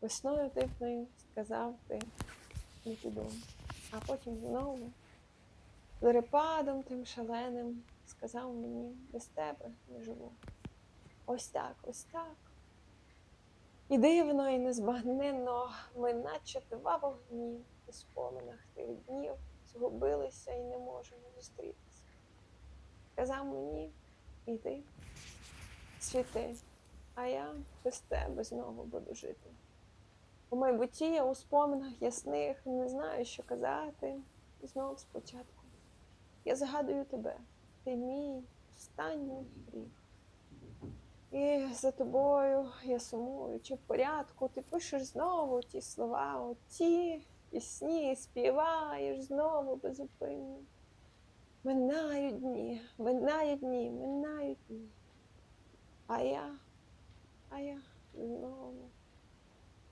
Весною дивною сказав ти не піду. А потім знову зорепадом тим шаленим сказав мені без тебе не живу. Ось так, ось так. І дивно, і незбагненно ми, наче два вогні у споминах тих днів згубилися і не можемо зустрітися. Казав мені, іди, світи, а я без тебе знову буду жити. У майбутті у споминах ясних не знаю, що казати, і знов спочатку. Я згадую тебе, ти мій останній гріх. І за тобою я сумую, чи в порядку, ти пишеш знову ті слова, оті пісні, співаєш знову безупинно. Минають дні, минають дні, минають дні. А я, а я знову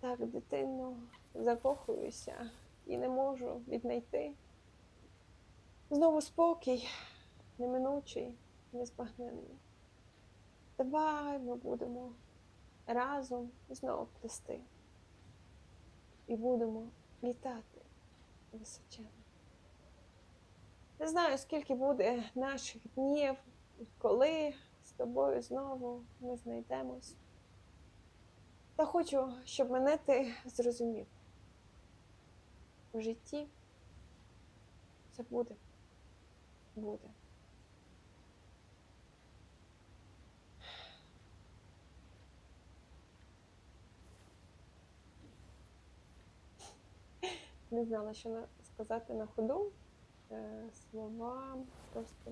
так дитинно закохуюся і не можу віднайти. Знову спокій, неминучий, незбагненний. Давай ми будемо разом знову плести і будемо літати височено. Не знаю, скільки буде наших днів, коли з тобою знову ми знайдемось. Та хочу, щоб мене ти зрозумів. У житті це буде. Буде. Не знала, що сказати на ходу. Е, Слова просто.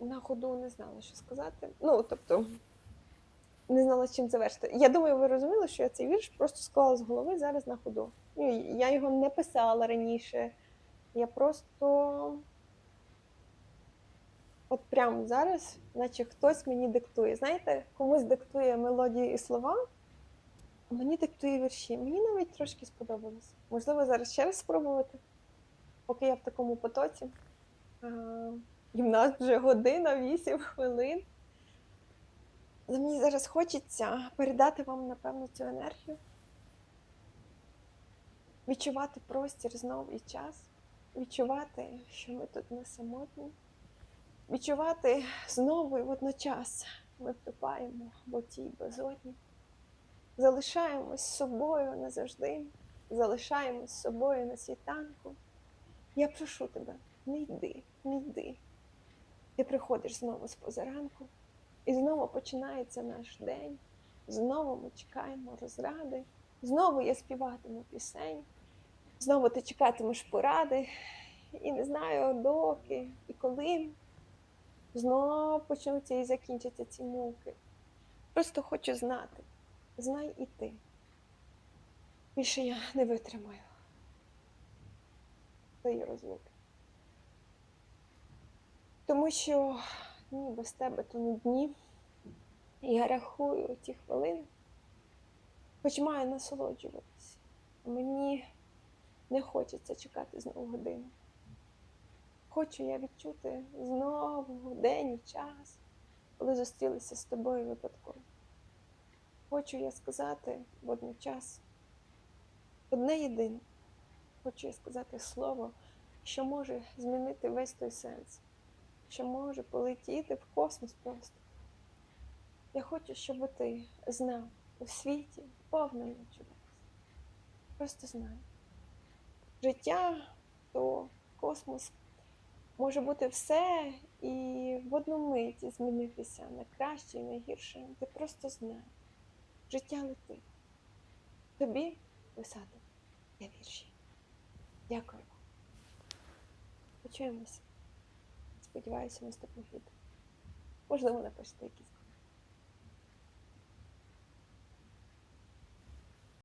На ходу не знала, що сказати. Ну, тобто, не знала, з чим завершити. Я думаю, ви розуміли, що я цей вірш просто склала з голови зараз на ходу. Ну, я його не писала раніше. Я просто от прямо зараз, наче хтось мені диктує. Знаєте, комусь диктує мелодії і слова, а мені диктує вірші. Мені навіть трошки сподобалось. Можливо, зараз ще раз спробувати, поки я в такому потоці. І в нас вже година, 8 хвилин. Але мені зараз хочеться передати вам, напевно, цю енергію. Відчувати простір знов і час, відчувати, що ми тут не самотні, відчувати знову і водночас ми втопаємо в тій безодні, залишаємось собою назавжди, залишаємось собою на світанку. Я прошу тебе, не йди, не йди. Ти приходиш знову з позаранку, і знову починається наш день. Знову ми чекаємо розради, знову я співатиму пісень, знову ти чекатимеш поради, і не знаю доки і коли знову почнуться і закінчаться ці муки. Просто хочу знати, знай і ти. Більше я не витримаю тої розлуки. Тому що ні, без тебе то не дні. Я рахую ті хвилини, хоч маю насолоджуватися. Мені не хочеться чекати знову годину. Хочу я відчути знову день і час, коли зустрілися з тобою випадково. Хочу я сказати водночас одне єдине. Хочу я сказати слово, що може змінити весь той сенс, що може полетіти в космос просто. Я хочу, щоб ти знав у світі повному чудес. Просто знай. Життя то космос може бути все і в одну мить змінитися на краще і на гірше. Ти просто знай. Життя летить. Тобі писати я вірші. Дякую. Почуємося. Сподіваюся, наступних відео. Можливо, напишете якісь